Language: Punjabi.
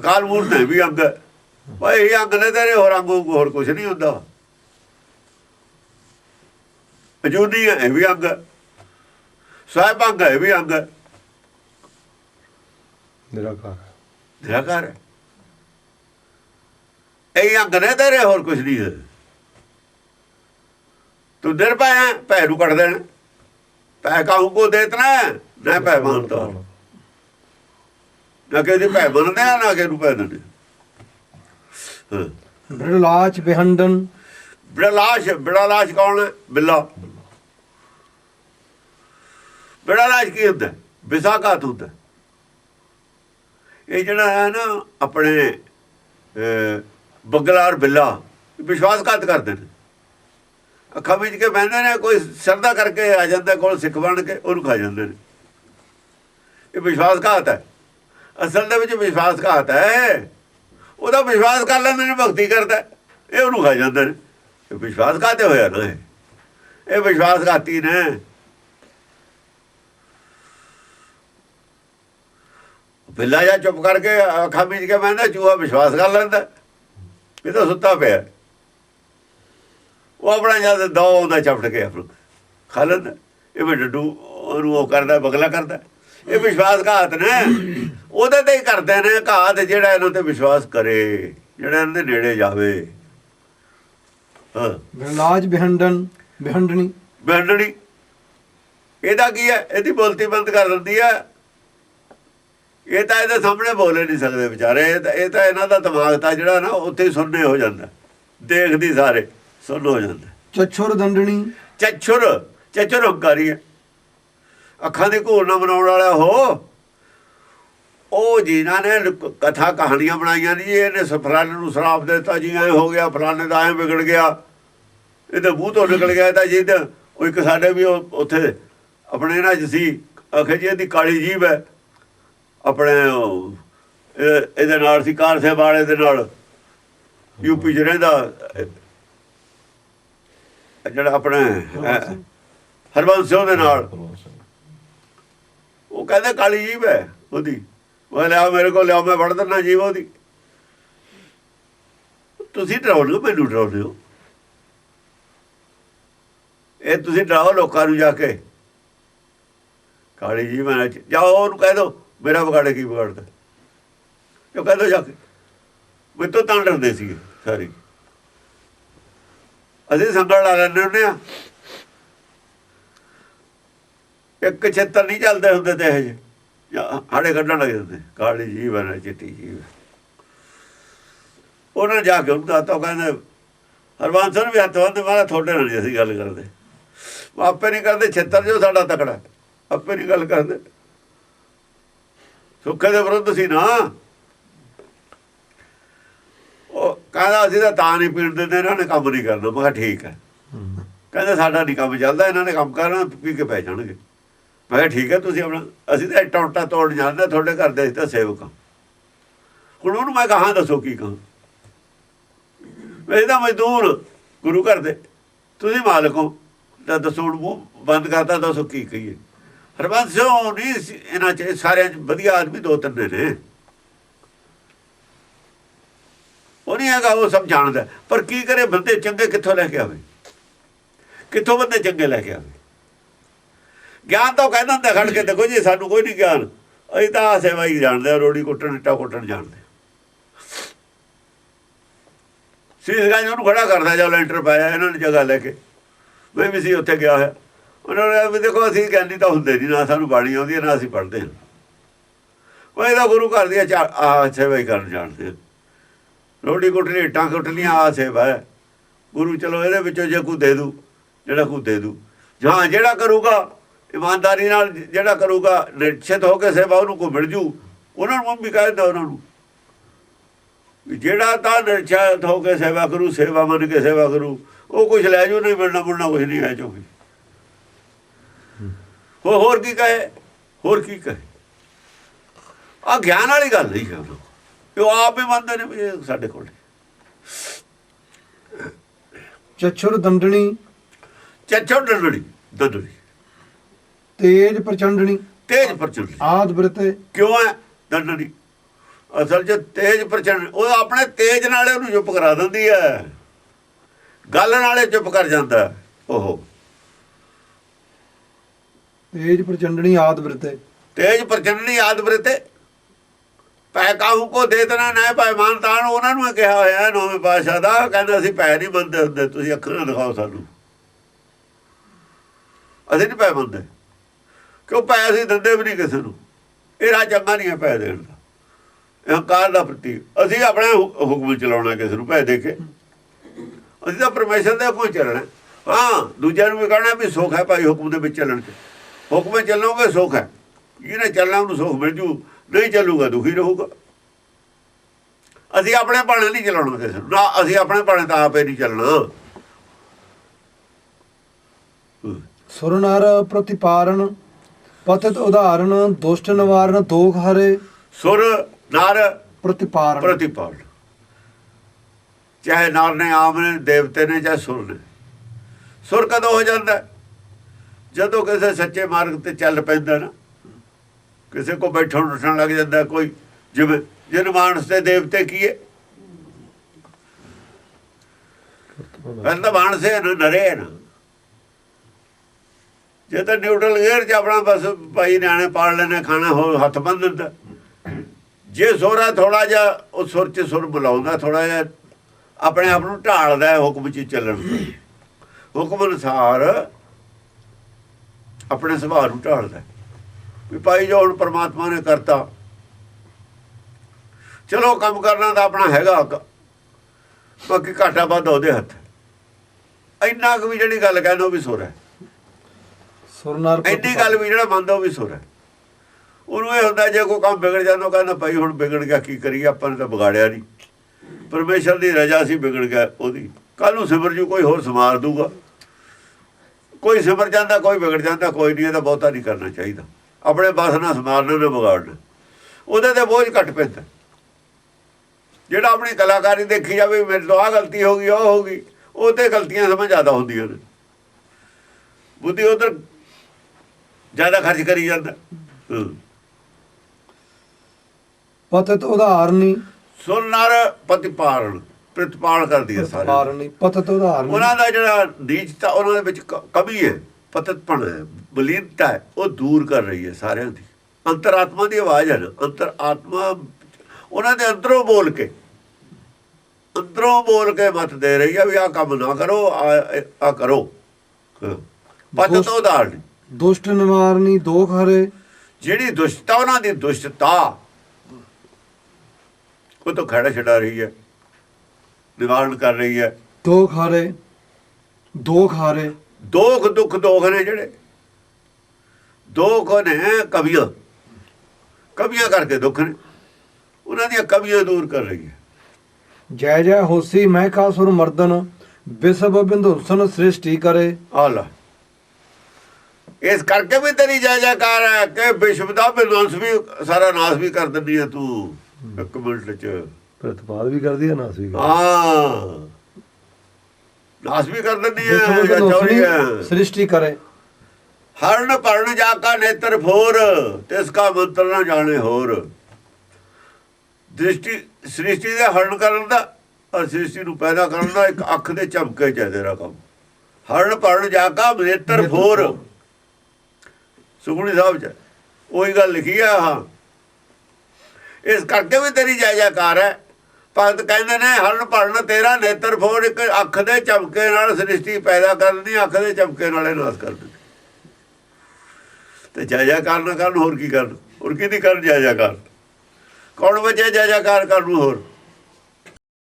ਅਕਾਲ ਮੂਰਤ ਹੈ ਵੀ ਅੰਗ ਓਏ ਇਹ ਅੰਗ ਨੇ ਤੇਰੇ ਹੋਰ ਅੰਗ ਹੋਰ ਕੁਝ ਨਹੀਂ ਹੁੰਦਾ। ਅਜੂਨੀ ਹੈ ਵੀ ਅੰਗ। ਸਾਹਿਬ ਅੰਗ ਹੈ ਵੀ ਅੰਗ। ਨਿਰਾਕਾਰ ਨਿਰਾਕਾਰ ਹੈ। ਇਹ ਅੰਗ ਨੇ ਤੇਰੇ ਹੋਰ ਕੁਝ ਨਹੀਂ ਹੈ। ਤੂੰ ਨਿਰਭੈ ਭੈ ਨੂੰ ਕੱਢ ਦੇਣ। ਭੈ ਕਾਹੂ ਕੋ ਦੇਤਨਾ ਨਾ ਭੈ ਮੰਨਦਾ ਨਾ ਕਿ ਭੈ ਮੰਨਦੇ ਆ ਨਾ ਕਿ ਨੂੰ ਭੈ ਦਿੰਦੇ ਹਾਂ। ਬ੍ਰਲਾਚ ਬਿਹੰਡਨ। ਬਿੜਲਾਸ਼ ਬਿੜਲਾਸ਼ ਕੌਣ ਬਿੱਲਾ। ਬਿੜਲਾਸ਼ ਕੀ ਹੁੰਦਾ? ਵਿਸਾਖਾਤ ਹੁੰਦਾ। ਇਹ ਜਿਹੜਾ ਹੈ ਨਾ ਆਪਣੇ ਬਗਲਾਰ ਬਿੱਲਾ ਵਿਸ਼ਵਾਸਘਾਤ ਕਰਦੇ ਨੇ। ਅੱਖਾਂ ਵਿੱਚ ਕੇ ਬਹਿੰਦੇ ਨੇ ਕੋਈ ਸਰਦਾ ਕਰਕੇ ਆ ਜਾਂਦਾ ਕੋਲ ਸਿੱਖ ਬਣ ਕੇ ਉਹਨੂੰ ਖਾ ਜਾਂਦੇ ਨੇ। ਇਹ ਵਿਸ਼ਵਾਸਘਾਤ ਹੈ। ਅਸਲ ਦੇ ਵਿੱਚ ਵਿਸ਼ਵਾਸਘਾਤ ਹੈ। ਉਹਦਾ ਵਿਸ਼ਵਾਸ ਕਰ ਲੈਂਦੇ ਨੇ, ਭਗਤੀ ਕਰਦਾ ਇਹ ਉਹਨੂੰ ਖਾ ਜਾਂਦੇ ਨੇ। ਇਹ ਵਿਸ਼ਵਾਸ ਵਿਸ਼ਵਾਸਘਾਤੇ ਹੋਇਆ ਨਾ ਇਹ ਇਹ ਵਿਸ਼ਵਾਸਘਾਤੀ ਨੇ। ਬਿੱਲਾ ਜਾਂ ਚੁੱਪ ਕਰਕੇ ਅੱਖਾਂ ਮੀਚ ਕੇ ਮੈਂ ਨਾ ਚੂਹਾ ਵਿਸ਼ਵਾਸ ਕਰ ਲੈਂਦਾ। ਇਹ ਤਾਂ ਸੁੱਤਾ ਪਿਆ। ਉਹ ਆਪਣਾ ਜਦ ਦੋ ਆਉਂਦਾ, ਚਪਟ ਕੇ ਆਪਣਾ। ਖਾ ਲੈਂਦਾ। ਇਹ ਵੀ ਡੱਡੂ ਉਹਨੂੰ ਉਹ ਕਰਦਾ, ਬਗਲਾ ਕਰਦਾ। ਇਹ ਵਿਸ਼ਵਾਸਘਾਤ ਨੇ। ਉਹਦੇ ਤੇ ਹੀ ਕਰਦੇ ਨੇ ਘਾਤ ਜਿਹੜਾ ਇਹਨਾਂ ਤੇ ਵਿਸ਼ਵਾਸ ਕਰੇ ਜਿਹੜਾ ਇਹਨਾਂ ਦੇ ਨੇੜੇ ਜਾਵੇ। ਹਾਂ। ਬ੍ਰਲਾਚ ਬਿਹੰਡਨ ਬਿਹੰਡਣੀ। ਬੈਂਡਣੀ ਇਹਦਾ ਕੀ ਹੈ? ਇਹਦੀ ਬੋਲਤੀ ਬੰਦ ਕਰ ਦਿੰਦੀ ਹੈ। ਇਹ ਤਾਂ ਇਹਦੇ ਸਾਹਮਣੇ ਬੋਲੇ ਨਹੀਂ ਸਕਦੇ ਵਿਚਾਰੇ। ਇਹ ਤਾਂ ਇਹ ਤਾਂ ਇਹਨਾਂ ਦਾ ਦਿਮਾਗ ਤਾਂ ਜਿਹੜਾ ਨਾ ਉੱਥੇ ਹੀ ਸੁਣਨੇ ਹੋ ਜਾਂਦਾ। ਦੇਖਦੀ ਸਾਰੇ ਸੁਣ ਹੋ ਜਾਂਦਾ। ਚਛੁਰ ਦੰਡਣੀ। ਚੱਛੁਰ ਚੱਛੁਰ ਹੰਕਾਰੀ ਹੈ। ਅੱਖਾਂ ਦੇ ਘੋਲ ਨਾ ਬਣਾਉਣ ਵਾਲਾ ਹੋ ਉਹ ਜਿਨ੍ਹਾਂ ਨੇ ਕਥਾ ਕਹਾਣੀਆਂ ਬਣਾਈਆਂ ਨਹੀਂ ਇਹਨੇ ਫਲਾਣੇ ਨੂੰ ਸ਼ਰਾਪ ਦਿੱਤਾ ਜੀ ਐ ਹੋ ਗਿਆ ਫਲਾਣੇ ਦਾ ਐ ਵਿਗੜ ਗਿਆ। ਇਹਦੇ ਮੂੰਹ ਤੋਂ ਨਿਕਲ ਗਿਆ ਤਾਂ ਜੀ ਤਾਂ ਉਹ ਇੱਕ ਸਾਡੇ ਵੀ ਉੱਥੇ ਆਪਣੇ ਨਾਲ ਸੀ ਅਖੇ ਜੀ ਇਹਦੀ ਕਾਲੀ ਜੀਬ ਹੈ। ਆਪਣੇ ਇਹਦੇ ਨਾਲ ਸੀ ਕਾਰ ਸਾਹਿਬ ਵਾਲੇ ਦੇ ਨਾਲ। ਯੂਪੀ ਚ ਰਹਿੰਦਾ ਜਿਹੜਾ ਆਪਣੇ ਹਰਬੰਸ ਸਿੰਘ। ਦੇ ਨਾਲ। ਉਹ ਕਹਿੰਦੇ ਕਾਲੀ ਜੀਬ ਹੈ ਉਹਦੀ। ਮੈਂ ਲਿਆ ਮੇਰੇ ਕੋਲ, ਲਿਆ, ਮੈਂ ਵੜ ਦਿੰਦਾ ਜੀਬ ਉਹਦੀ। ਤੁਸੀਂ ਡਰਾਉਂਦੇ ਹੋ, ਮੈਨੂੰ ਡਰਾਉਂਦੇ ਹੋ। ਇਹ ਤੁਸੀਂ ਡਰਾਓ ਲੋਕਾਂ ਨੂੰ ਜਾ ਕੇ। ਕਾਲੀ ਜੀ ਮੈਂ ਜਾਓ ਉਹਨੂੰ ਕਹਿ ਦੋ, ਮੇਰਾ ਵਿਗਾੜੇ ਕੀ ਵਿਗਾੜਦਾ। ਜੋ ਕਹਿ ਦੋ ਜਾ ਕੇ। ਮੈਂ ਤਾਂ ਡਰਦੇ ਸੀਗੇ ਸਾਰੀ। ਅਸੀਂ ਸੰਗਲ ਲਾ ਲੈਂਦੇ ਹੁੰਦੇ ਆ। ਇੱਕ ਛੇਤਰ ਨਹੀਂ ਚੱਲਦੇ ਹੁੰਦੇ ਤੇ ਇਹ ਹਾੜੇ ਕੱਢਣ ਲੱਗ ਜਾਂਦੇ। ਕਾਲੀ ਜੀਵ ਹੈ ਚਿੱਟੀ ਜੀਵ ਉਹਨਾਂ ਜਾ ਕੇ ਉਹਨੂੰ ਦੱਸਤਾ ਉਹ ਕਹਿੰਦੇ ਹਰਬੰਸ ਨੂੰ ਵੀ ਹੱਥ ਬੰਨ੍ਹਦੇ ਮਾਰਾ ਤੁਹਾਡੇ ਨਾਲ ਅਸੀਂ ਗੱਲ ਕਰਦੇ। ਆਪੇ ਨਹੀਂ ਕਰਦੇ ਛੇਤਰ ਜੋ ਸਾਡਾ ਤਕੜਾ ਆਪੇ ਨਹੀਂ ਗੱਲ ਕਰਦੇ। ਸੁੱਖੇ ਦੇ ਵਿਰੁੱਧ ਸੀ ਨਾ। ਉਹ ਕਹਿੰਦਾ ਅਸੀਂ ਤਾਂ ਤਾਂ ਨਹੀਂ ਪੀਣ ਦਿੰਦੇ ਇਹਨਾਂ ਨੇ ਕੰਮ ਨਹੀਂ ਕਰਨਾ। ਮੈਂ ਕਿਹਾ ਠੀਕ ਹੈ। ਕਹਿੰਦੇ ਸਾਡਾ ਨਹੀਂ ਕੰਮ ਚੱਲਦਾ ਇਹਨਾਂ ਨੇ ਕੰਮ ਕਰਨਾ ਪੀ ਕੇ ਪੈ ਜਾਣਗੇ। ਮੈਂ ਕਿਹਾ, ਠੀਕ ਹੈ, ਤੁਸੀਂ ਆਪਣਾ ਅਸੀਂ ਤਾਂ ਇੱਟਾਂ ਉੱਟਾਂ ਤੋੜ ਜਾਂਦੇ ਤੁਹਾਡੇ ਘਰ ਦੇ ਅਸੀਂ ਤਾਂ ਸੇਵਕ ਹਾਂ ਹੁਣ ਉਹਨੂੰ ਮੈਂ ਕਹਾਂ, ਦੱਸੋ ਕੀ ਕਹਾਂ। ਮੈਂ ਤਾਂ ਮਜ਼ਦੂਰ, ਗੁਰੂ ਘਰ ਦੇ। ਤੁਸੀਂ ਮਾਲਕ ਹੋ। ਤਾਂ ਦੱਸੋ, ਹੁਣ ਮੂੰਹ ਬੰਦ ਕਰਤਾ, ਦੱਸੋ ਕੀ ਕਹੀਏ। ਹਰਬੰਸ ਸਿੰਘ ਨਹੀਂ ਇਹਨਾਂ ਚ, ਸਾਰਿਆਂ ਚ ਵਧੀਆ ਆਦਮੀ ਦੋ ਤਿੰਨ ਨੇ। ਉਹ ਨਹੀਂ ਹੈਗਾ, ਉਹ ਸਭ ਜਾਣਦਾ। ਪਰ ਕੀ ਕਰੇ ਬੰਦੇ ਚੰਗੇ ਕਿੱਥੋਂ ਲੈ ਕੇ ਆਵੇ? ਕਿੱਥੋਂ ਬੰਦੇ ਚੰਗੇ ਲੈ ਕੇ ਆਵੇ? ਗਿਆਨ ਤਾਂ ਉਹ ਕਹਿੰਦਾ ਹੁੰਦਾ ਖੜ ਕੇ, ਦੇਖੋ ਜੀ, ਸਾਨੂੰ ਕੋਈ ਨਹੀਂ ਗਿਆਨ। ਅਸੀਂ ਤਾਂ ਆਹ ਸੇਵਾ ਹੀ ਜਾਣਦੇ ਆ, ਰੋੜੀ ਕੁੱਟਣ, ਇੱਟਾ ਕੁੱਟਣ ਜਾਣਦੇ ਸੀਸ ਗਾਂ ਉਹਨੂੰ ਖੜਾ ਕਰਦਾ ਜਾਂ ਲੈਂਟਰ ਪਾਇਆ, ਇਹਨਾਂ ਨੇ ਜਗ੍ਹਾ ਲੈ ਕੇ। ਮੈਂ ਵੀ ਸੀ ਉੱਥੇ ਗਿਆ ਹੋਇਆ। ਉਹਨਾਂ ਨੇ ਵੀ ਦੇਖੋ, ਅਸੀਂ ਕਹਿੰਦੀ ਤਾਂ ਹੁੰਦੇ ਨਹੀਂ, ਨਾ ਸਾਨੂੰ ਬਾਣੀ ਆਉਂਦੀ ਹੈ ਨਾ ਅਸੀਂ ਪੜ੍ਹਦੇ ਹਾਂ। ਉਹ ਇਹਦਾ ਗੁਰੂ ਘਰ ਦੀਆਂ ਚਾ ਆ ਸੇਵਾ ਹੀ ਕਰਨ ਜਾਣਦੇ ਆ। ਕੁੱਟਣੀ, ਇੱਟਾਂ ਕੁੱਟਣੀਆਂ ਆ ਸੇਵਾ ਹੈ। ਗੁਰੂ ਚਲੋ ਇਹਦੇ ਵਿੱਚੋਂ ਜੇ ਕੋਈ ਦੇ ਦੂ, ਜਿਹੜਾ ਕੋਈ ਦੇ ਦੂ। ਜਾਂ ਜਿਹੜਾ ਕਰੂਗਾ ਇਮਾਨਦਾਰੀ ਨਾਲ ਜਿਹੜਾ ਕਰੂਗਾ ਨਿਸ਼ਚਿਤ ਹੋ ਕੇ ਸੇਵਾ ਉਹਨੂੰ ਕੋਈ ਮਿਲ ਜੂ। ਉਹਨਾਂ ਨੂੰ ਵੀ ਕਹਿੰਦਾ ਉਹਨਾਂ ਨੂੰ। ਜਿਹੜਾ ਤਾਂ ਨਿਸ਼ਚਿਤ ਹੋ ਕੇ ਸੇਵਾ ਕਰੂ ਸੇਵਾ ਮੰਨ ਕੇ ਸੇਵਾ ਕਰੂ ਉਹ ਕੁਝ ਲੈ ਜੂ ਨਹੀਂ ਮਿਲਣਾ ਮੁਲਣਾ ਕੁਝ ਨਹੀਂ ਹੈ ਚੋਗੀ ਹੋ ਹੋਰ ਕੀ ਕਹੇ? ਹੋਰ ਕੀ ਕਹੇ? ਆ ਗਿਆਨ ਵਾਲੀ ਗੱਲ ਨਹੀਂ ਹੈ ਉਹ ਆਪ ਹੀ ਮੰਨਦੇ ਨੇ ਸਾਡੇ ਕੋਲ ਚਛੁਰ ਦੰਡਣੀ ਚੱਚੋ ਡੰਡੜੀ ਦੰਡੜੀ ਤੇਜ ਪ੍ਰਚੰਡਣੀ। ਤੇਜ ਪ੍ਰਚੰਡ ਆਦ ਬ੍ਰਿਤੇ। ਕਿਉਂ ਹੈ ਦੰਡੜੀ ਅਸਲ 'ਚ ਤੇਜ ਪ੍ਰਚੰਡ ਉਹ ਆਪਣੇ ਤੇਜ ਨਾਲੇ ਉਹਨੂੰ ਚੁੱਪ ਕਰਾ ਦਿੰਦੀ ਹੈ ਗੱਲ ਨਾਲੇ ਚੁੱਪ ਕਰ ਜਾਂਦਾ ਉਹ ਤੇਜ ਪ੍ਰਚੰਡਣੀ ਆਦ ਬ੍ਰਿਤੇ। ਤੇਜ ਪ੍ਰਚੰਡਨੀ ਆਦ ਬ੍ਰਿਤੇ। ਪੈ ਕਾਹੂ ਕੋ ਦੇ ਦੇਣਾ ਨਾ ਭਾਈ ਮਾਨਤਾਨ ਉਹਨਾਂ ਨੂੰ ਕਿਹਾ ਹੋਇਆ ਹੈ ਨੌਵੇਂ ਪਾਤਸ਼ਾਹ ਦਾ। ਕਹਿੰਦਾ ਅਸੀਂ ਪੈ ਨਹੀਂ ਮੰਨਦੇ ਹੁੰਦੇ। ਤੁਸੀਂ ਅੱਖਾਂ ਦਿਖਾਓ ਸਾਨੂੰ। ਅਸੀਂ ਨਹੀਂ ਪੈ ਮੰਨਦੇ। ਕਿਉਂ ਪੈਸੇ ਅਸੀਂ ਦਿੰਦੇ ਵੀ ਨਹੀਂ ਕਿਸੇ ਨੂੰ। ਇਹ ਰਾਜ ਚੰਗਾ ਨਹੀਂ ਹੈ ਪੈਸੇ ਦੇਣ ਦਾ। ਇਹ ਦਾ ਪ੍ਰਤੀਕ। ਅਸੀਂ ਆਪਣੇ ਹੁਕਮ ਚਲਾਉਣਾ ਕਿਸੇ ਨੂੰ ਪੈ ਦੇ ਕੇ। ਅਸੀਂ ਤਾਂ ਪਰਮੇਸ਼ਰ ਦੇ ਹੁਕਮ ਚੱਲਣਾ। ਹਾਂ, ਦੂਜਿਆਂ ਨੂੰ ਵੀ ਕਹਿਣਾ ਵੀ ਸੁੱਖ ਹੈ ਭਾਈ ਹੁਕਮ ਦੇ ਵਿੱਚ ਚੱਲਣ 'ਚ। ਹੁਕਮ ਚੱਲੋਗੇ, ਸੁੱਖ ਹੈ। ਜਿਹਨੇ ਚੱਲਣਾ, ਉਹਨੂੰ ਸੁੱਖ ਮਿਲ ਜੂ। ਨਹੀਂ ਚੱਲੂਗਾ, ਦੁਖੀ ਰਹੂਗਾ। ਅਸੀਂ ਆਪਣੇ ਭਾਣੇ ਨਹੀਂ ਚਲਾਉਣਾ ਕਿਸੇ ਨੂੰ। ਨਾ, ਅਸੀਂ ਆਪਣੇ ਭਾਣੇ ਤਾਂ ਆਪੇ ਨਹੀਂ ਚੱਲਣਾ। ਹਮ। ਸੁਰ ਪਤਿਤ ਉਦਾਹਰਣ ਦੁਸ਼ਟ ਨਿਵਾਰਨ ਦੋਖ ਹਰੇ। ਸੁਰ ਨਰ। ਪ੍ਰਤਿਪਾਰਨ ਪ੍ਰਤੀਪਾਲ ਚਾਹੇ ਨਰ ਨੇ ਆਮ ਨੇ ਦੇਵਤੇ ਨੇ ਚਾਹੇ ਸੁਰ ਨੇ। ਸੁਰ ਕਦੋਂ ਹੋ ਜਾਂਦਾ? ਹੈ? ਜਦੋਂ ਕਿਸੇ ਸੱਚੇ ਮਾਰਗ ਤੇ ਚੱਲ ਪੈਂਦਾ ਨਾ ਕਿਸੇ ਕੋ ਬੈਠਣ ਉੱਠਣ ਲੱਗ ਜਾਂਦਾ ਕੋਈ ਜਿਵੇਂ ਜਨ ਮਾਨਸ ਤੇ ਦੇਵਤੇ ਕੀਏ ਪਹਿਲਾਂ ਮਾਨਸ ਨਰੇ ਹੈ ਨਾ। ਜੇ ਤਾਂ ਨਿਊਟਰਲ ਗੇਅਰ ਚ ਆਪਣਾ ਬਸ ਭਾਈ ਨਿਆਣੇ ਪਾਲ ਲੈਣੇ ਖਾਣਾ ਹੋ ਹੱਥ ਬੰਨ ਦਿੰਦਾ। ਜੇ ਸੋਰਾ ਥੋੜਾ ਜਿਹਾ, ਉਹ ਸੁਰ ਚ ਸੁਰ ਬੁਲਾਉਂਦਾ ਥੋੜਾ ਜਿਹਾ, ਆਪਣੇ ਆਪ ਨੂੰ ਢਾਲਦਾ ਹੁਕਮ ਚ ਚੱਲਣ ਹੁਕਮ ਅਨੁਸਾਰ ਆਪਣੇ ਸੁਭਾਅ ਨੂੰ ਢਾਲਦਾ ਵੀ ਭਾਈ ਜੋ ਹੁਣ ਪਰਮਾਤਮਾ ਨੇ ਕਰਤਾ, ਚਲੋ ਕੰਮ ਕਰਨਾ ਤਾਂ ਆਪਣਾ ਹੈਗਾ ਹੱਕ। ਬਾਕੀ ਘਾਟਾ ਵੱਧ ਉਹਦੇ ਹੱਥ। ਇੰਨਾ ਕੁ ਵੀ ਜਿਹੜੀ ਗੱਲ ਕਹਿੰਦਾ ਉਹ ਵੀ ਸੁਰ ਹੈ ਸੁਰ ਨਰ ਇੰਨੀ ਗੱਲ ਵੀ ਜਿਹੜਾ ਮੰਨਦਾ ਉਹ ਵੀ ਸੁਰ ਹੈ। ਉਹਨੂੰ ਇਹ ਹੁੰਦਾ ਜੇ ਕੋਈ ਕੰਮ ਵਿਗੜ ਜਾਂਦਾ ਉਹ ਕਹਿੰਦਾ ਭਾਈ ਹੁਣ ਵਿਗੜ ਗਿਆ ਕੀ ਕਰੀਏ? ਆਪਾਂ ਨੇ ਤਾਂ ਵਿਗਾੜਿਆ ਨਹੀਂ। ਪਰਮੇਸ਼ਰ ਦੀ ਰਜਾ ਸੀ ਵਿਗੜ ਗਿਆ ਉਹਦੀ। ਕੱਲ ਨੂੰ ਸਿਮਰ ਜੂ ਕੋਈ ਹੋਰ ਸਮਾਰ ਦੂਗਾ। ਕੋਈ ਸਿਮਰ ਜਾਂਦਾ ਕੋਈ ਵਿਗੜ ਜਾਂਦਾ ਕੋਈ ਨਹੀਂ ਇਹਦਾ ਬਹੁਤਾ ਨਹੀਂ ਕਰਨਾ ਚਾਹੀਦਾ। ਆਪਣੇ ਬਸ ਨਾਲ ਸਮਾਰਨਾ ਨਾ ਵਿਗਾੜਨਾ। ਉਹਦੇ ਤੇ ਬੋਝ ਘਟ ਪੈਂਦਾ। ਜਿਹੜਾ ਆਪਣੀ ਕਲਾਕਾਰੀ ਦੇਖੀ ਜਾਵੇ ਮੇਰੇ ਤੋਂ ਆਹ ਗਲਤੀ ਹੋ ਗਈ ਉਹ ਹੋ ਗਈ ਉਹ ਤੇ ਗਲਤੀਆਂ ਸਮਝ ਜ਼ਿਆਦਾ ਹੁੰਦੀਆਂ ਨੇ। ਬੁੱਧੀ ਉਧਰ ਜ਼ਿਆਦਾ ਖਰਚ ਕਰੀ ਜਾਂਦਾ। ਪਤਿਤ ਉਦਾਹਰਣੀ ਸੁਰ ਨਰ ਪ੍ਰਤਿਪਾਲਨ ਪ੍ਰਤਿਪਾਲ ਕਰਦੀ ਹੈ ਸਾਰੇ ਪ੍ਰਤਿਪਾਰਣੀ ਪਤਿਤ ਉਦਾਹਰਣੀ ਉਹਨਾਂ ਦਾ ਜਿਹੜਾ ਨੀਚਤਾ ਉਹਨਾਂ ਦੇ ਵਿੱਚ ਕਮੀ ਹੈ ਪਤਤਪਣ ਹੈ ਬਲੀਨਤਾ ਹੈ ਉਹ ਦੂਰ ਕਰ ਰਹੀ ਹੈ ਸਾਰਿਆਂ ਦੀ। ਅੰਤਰਾਤਮਾ ਦੀ ਆਵਾਜ਼ ਹੈ ਨਾ ਅੰਤਰ ਆਤਮਾ ਉਹਨਾਂ ਦੇ ਅੰਦਰੋਂ ਬੋਲ ਕੇ ਅੰਦਰੋਂ ਬੋਲ ਕੇ ਮਤ ਦੇ ਰਹੀ ਹੈ ਵੀ ਆਹ ਕੰਮ ਨਾ ਕਰੋ ਆ ਕਰੋ। ਪਤਤ ਦੋਸਤ- ਉਦਾਹਰਣ ਦੁਸ਼ਟ ਨਿਵਾਰਣੀ ਦੋਖ ਹਰੇ। ਜਿਹੜੀ ਦੁਸ਼ਟਤਾ ਉਹਨਾਂ ਦੀ ਦੁਸ਼ਟਤਾ। ਉਹ ਤੋਂ ਖੜਾ ਛਡਾ ਰਹੀ ਹੈ। ਨਿਵਾਰਨ ਕਰ ਰਹੀ ਹੈ। ਦੋਖ ਹਰੇ ਦੋਖ ਹਾਰੇ। ਦੋਖ ਦੁੱਖ ਦੋਖ ਨੇ ਜਿਹੜੇ। ਦੋਖ ਨੇ ਕਵੀਆਂ। ਕਵੀਆਂ ਕਰਕੇ ਦੁੱਖ ਨੇ। ਉਹਨਾਂ ਦੀਆਂ ਕਵੀਆਂ ਦੂਰ ਕਰ ਰਹੀ ਹੈ। ਜੈ ਜੈ ਹੋਸੀ ਮਹਿਕਾ ਸੁਰ ਮਰਦਨ ਬਿਸਬ ਬਿੰਦੁਸਨ ਸ੍ਰਿਸ਼ਟੀ ਕਰੇ। ਆਲਾ ਇਸ ਕਰਕੇ ਵੀ ਤੇਰੀ ਜੈ ਜੈਕਾਰ ਹੈ ਕਿ ਵਿਸ਼ਵ ਦਾ ਵਿਨਾਸ਼ ਵੀ ਸਾਰਾ ਨਾਸ਼ ਵੀ ਕਰ ਦਿੰਦੀ ਹੈ ਤੂੰ ਇੱਕ ਮਿੰਟ ਚ। ਪ੍ਰਤਪਾਲ ਵੀ ਕਰਦੀ ਹੈ ਨਾਸ ਵੀ ਹਾਂ। ਨਾਸ਼ ਵੀ ਕਰ ਦਿੰਦੀ ਹੈ ਜਾਂ ਹੈ। ਸ੍ਰਿਸ਼ਟੀ ਕਰੇ। ਹਰਨ ਪਰਨ ਜਾ ਕਾ ਨੇਤਰ ਫੋਰ ਤਿਸ ਕਾ ਮੰਤਰ ਨਾ ਜਾਣੇ ਹੋਰ। ਦ੍ਰਿਸ਼ਟੀ ਸ੍ਰਿਸ਼ਟੀ ਦੇ ਹਰਨ ਕਰਨ ਦਾ ਔਰ ਸ੍ਰਿਸ਼ਟੀ ਨੂੰ ਪੈਦਾ ਕਰਨ ਦਾ ਇੱਕ ਅੱਖ ਦੇ ਝਮਕੇ ਚ ਹੈ ਤੇਰਾ ਕੰਮ। ਹਰਨ ਪਰਨ ਜਾ ਕਾ ਨੇਤਰ ਫੋਰ। ਸੁਖਣੀ ਸਾਹਿਬ ਚ, ਉਹੀ ਗੱਲ ਲਿਖੀ ਆ ਹਾਂ ਇਸ ਕਰਕੇ ਵੀ ਤੇਰੀ ਜਾਇਜ਼ਾਕਾਰ ਹੈ। ਭਗਤ ਕਹਿੰਦੇ ਨੇ, ਹਰਨ ਭਰਨ ਤੇਰਾ ਨੇਤਰ ਫੋਰ, ਇੱਕ ਅੱਖ ਦੇ ਚਮਕੇ ਨਾਲ ਸ੍ਰਿਸ਼ਟੀ ਪੈਦਾ ਕਰਦੀ ਅੱਖ ਦੇ ਝਮਕੇ ਨਾਲੇ ਨਾਸ ਕਰ ਦਿੰਦੀ। ਤੇ ਜੈ ਜੈਕਾਰ ਨਾ ਕਰਨ, ਹੋਰ ਕੀ ਕਰਨ? ਹੋਰ ਕਿਹਦੀ ਕਰਨ ਜੈ ਜੈਕਾਰ? ਕੌਣ ਬਚੇ ਜਾਇਜ਼ਾਕਾਰ ਕਰਨ ਨੂੰ ਹੋਰ?